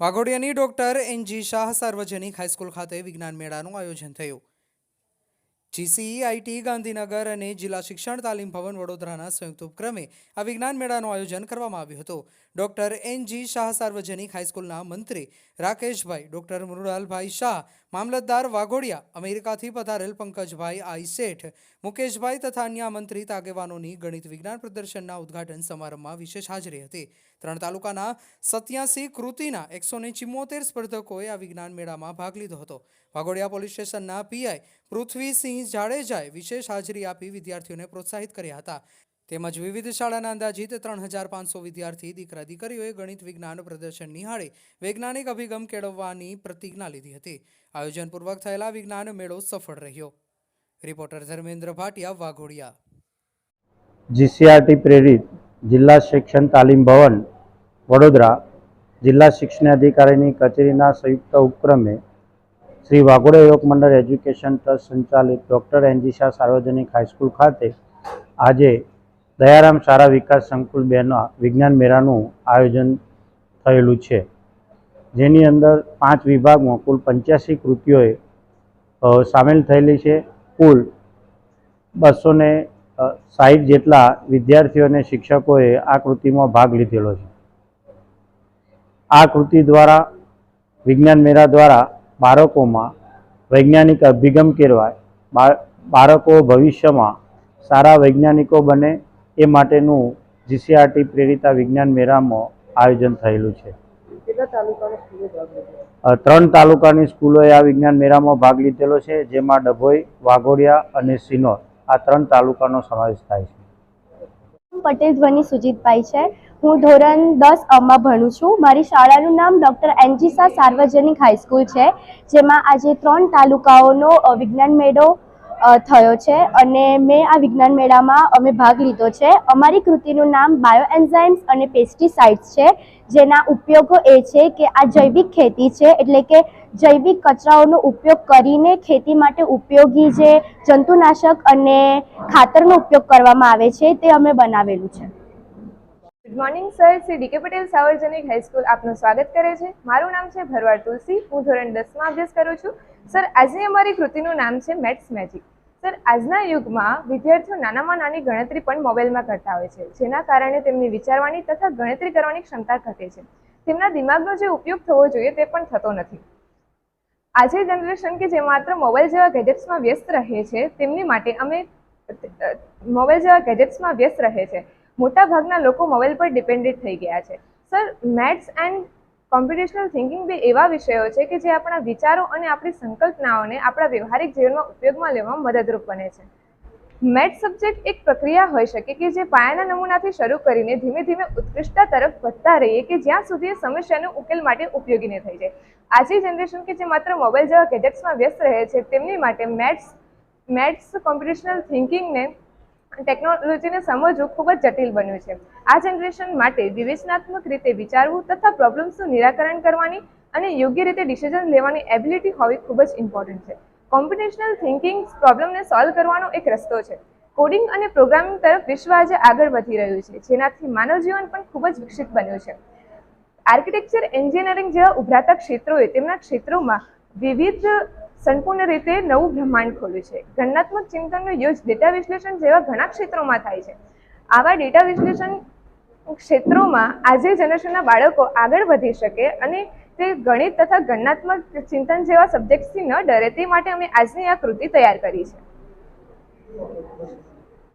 વાઘોડિયાની doctor NG Shah સાર્વજનિક high school ખાતે વિજ્ઞાન મેળાનું આયોજન થયું. જીસીઈઆઈટી ગાંધીનગર અને જિલ્લા શિક્ષણ તાલીમ ભવન વડોદરાના સંયુક્ત ઉપક્રમે આ વિજ્ઞાન મેળાનું આયોજન કરવામાં આવ્યું હતું. ડોક્ટર એનજી શાહ સાર્વજનિક હાઈસ્કૂલના મંત્રી રાકેશભાઈ, ડોક્ટર મૃણાલભાઈ શાહ, મામલતદાર વાઘોડિયા, અમેરિકાથી પધારેલ પંકજભાઈ આઈ શેઠ, મુકેશભાઈ તથા અન્ય આમંત્રિત આગેવાનોની ગણિત વિજ્ઞાન પ્રદર્શનના ઉદ્ઘાટન સમારંભમાં વિશેષ હાજરી હતી. ત્રણ તાલુકાના સત્યાસી કૃતિના એકસો ને ચિમ્મોતેર સ્પર્ધકોએ આ વિજ્ઞાન મેળામાં ભાગ લીધો હતો. વાઘોડિયા પોલીસ સ્ટેશનના પીઆઈ પૃથ્વીસિંહ જાડેજાએ વિશેષ હાજરી આપી વિદ્યાર્થીઓને પ્રોત્સાહિત કર્યા હતા. તેમજ વિવિધ શાળાના અંદાજિત ત્રણ હજાર પાંચસો વિદ્યાર્થી દીકરા દીકરીઓએ ગણિત વિજ્ઞાન પ્રદર્શન નિહાળી વૈજ્ઞાનિક અભિગમ કેળવવાની પ્રતિજ્ઞા લીધી હતી. આયોજનપૂર્વક થયેલા વિજ્ઞાન મેળો સફળ રહ્યો. રિપોર્ટર ધર્મેન્દ્ર ભાટિયા, વાઘોડિયા. જીસીઆરટી પ્રેરિત જિલ્લા શિક્ષણ તાલીમ ભવન, વડોદરા જિલ્લા શિક્ષણાધિકારીની કચેરીના સંયુક્ત ઉપક્રમે શ્રી વાઘોડા યુવક મંડળ એજ્યુકેશન ટ્રસ્ટ સંચાલિત ડૉક્ટર એનજી શાહ સાર્વજનિક હાઈસ્કૂલ ખાતે આજે દયારામ શાળા વિકાસ સંકુલ બેના વિજ્ઞાન મેળાનું આયોજન થયેલું છે. જેની અંદર પાંચ વિભાગમાં કુલ પંચ્યાસી કૃતિઓએ સામેલ થયેલી છે. કુલ બસો ને સાહીઠ જેટલા વિદ્યાર્થીઓ અને શિક્ષકોએ આ કૃતિમાં ભાગ લીધેલો છે. આ કૃતિ દ્વારા, વિજ્ઞાન મેળા દ્વારા બાળકોમાં વૈજ્ઞાનિક અભિગમ કેળવાય. બાળકો ભવિષ્યમાં સારા વૈજ્ઞાનિકો બને એ માટેનું જીસીઆરટી પ્રેરિતા વિજ્ઞાન મેળામાં આયોજન થયેલું છે. ત્રણ તાલુકાની સ્કૂલોએ આ વિજ્ઞાન મેળામાં ભાગ લીધેલો છે જેમાં ડભોઈ વાઘોડિયા અને સિનોર આ ત્રણ તાલુકાનો સમાવેશ થાય છે. પટેલ ધ્વની સુજીતભાઈ છે. હું ધોરણ દસ અમાં ભણું છું. મારી શાળાનું નામ ડૉક્ટર એનજીસા સાર્વજનિક હાઈસ્કૂલ છે જેમાં આજે ત્રણ તાલુકાઓનો વિજ્ઞાન મેળો થયો છે અને મેં આ વિજ્ઞાન મેળામાં અમે ભાગ લીધો છે. અમારી કૃતિનું નામ બાયો એન્ઝાઇમ્સ અને પેસ્ટિસાઇડ્સ છે. જેના ઉપયોગો એ છે કે આ જૈવિક ખેતી છે, એટલે કે જૈવિક કચરાઓનો ઉપયોગ કરીને ખેતી માટે ઉપયોગી જે જંતુનાશક અને ખાતરનો ઉપયોગ કરવામાં આવે છે, તે અમે બનાવેલું છે. Good morning sir Shri DK Patel સાવરજનિક high school આપનું સ્વાગત કરે છે. મારું નામ છે ભરવાડ તુલસી. હું ધોરણ દસમાં અભ્યાસ કરું છું. સર આજની અમારી કૃતિનું નામ છે મેથ્સ મેજિક સર, આજના યુગમાં વિદ્યાર્થીઓ નાનામાં નાની ગણતરી પણ મોબાઈલમાં કરતા હોય છે, જેના કારણે તેમની વિચારવાની તથા ગણતરી કરવાની ક્ષમતા ઘટે છે. તેમના દિમાગનો જે ઉપયોગ થવો જોઈએ તે પણ થતો નથી. આજે જનરેશન કે જે માત્ર મોબાઈલ જેવા ગેજેટ્સમાં વ્યસ્ત રહે છે, તેમની માટે અમે મોબાઈલ જેવા ગેજેટ્સમાં વ્યસ્ત રહે છે. મોટા ભાગના લોકો મોબાઈલ પર ડિપેન્ડેડ થઈ ગયા છે. Sir maths and computational thinking બે એવા વિષયો છે કે જે આપણા વિચારો અને આપણી સંકલ્પનાઓને આપણા વ્યવહારિક જીવનમાં ઉપયોગમાં લેવામાં મદદરૂપ બને છે. મેથ્સ સબ્જેક્ટ એક પ્રક્રિયા હોઈ શકે કે જે પાયાના નમૂનાથી શરૂ કરીને ધીમે ધીમે ઉત્કૃષ્ટતા તરફ વધતા રહીએ કે જ્યાં સુધી એ સમસ્યાનો ઉકેલ માટે ઉપયોગી ન થઈ જાય. આજની જનરેશન કે જે માત્ર મોબાઈલ જેવા ગેજેટ્સમાં વ્યસ્ત રહે છે, તેમની માટે મેથ્સ મેથ્સ કોમ્પ્યુટેશનલ થિંકિંગને ટેકનોલોજીને સમજવું ખૂબ જ જટિલ બન્યું છે. આ જનરેશન માટે વિવેચનાત્મક રીતે વિચારવું તથા પ્રોબ્લેમ્સનું નિરાકરણ કરવાની અને યોગ્ય રીતે ડિસિઝન લેવાની એબિલિટી હોવી ખૂબ જ ઇમ્પોર્ટન્ટ છે. કોમ્પિટિશનલ થિંકિંગ પ્રોબ્લેમને સોલ્વ કરવાનો એક રસ્તો છે. કોડિંગ અને પ્રોગ્રામિંગ તરફ વિશ્વ આજે આગળ વધી રહ્યું છે, જેનાથી માનવ જીવન પણ ખૂબ જ વિકસિત બન્યું છે. આર્કિટેક્ચર એન્જિનિયરિંગ જેવા ઉભરાતા ક્ષેત્રોએ તેમના ક્ષેત્રોમાં વિવિધ સંપૂર્ણ રીતે નવું બ્રહ્માંડ ખોલ્યું છે. ગણનાત્મક ચિંતનનો યુઝ ડેટા વિશ્લેષણ જેવા ઘણા ક્ષેત્રોમાં થાય છે. આવા ડેટા વિશ્લેષણ ક્ષેત્રોમાં આજે જનરેશનના બાળકો આગળ વધી શકે અને તે ગણિત તથા ગણનાત્મક ચિંતન જેવા સબ્જેક્ટ્સથી ન ડરે તે માટે અમે આજની આ કૃતિ તૈયાર કરી છે.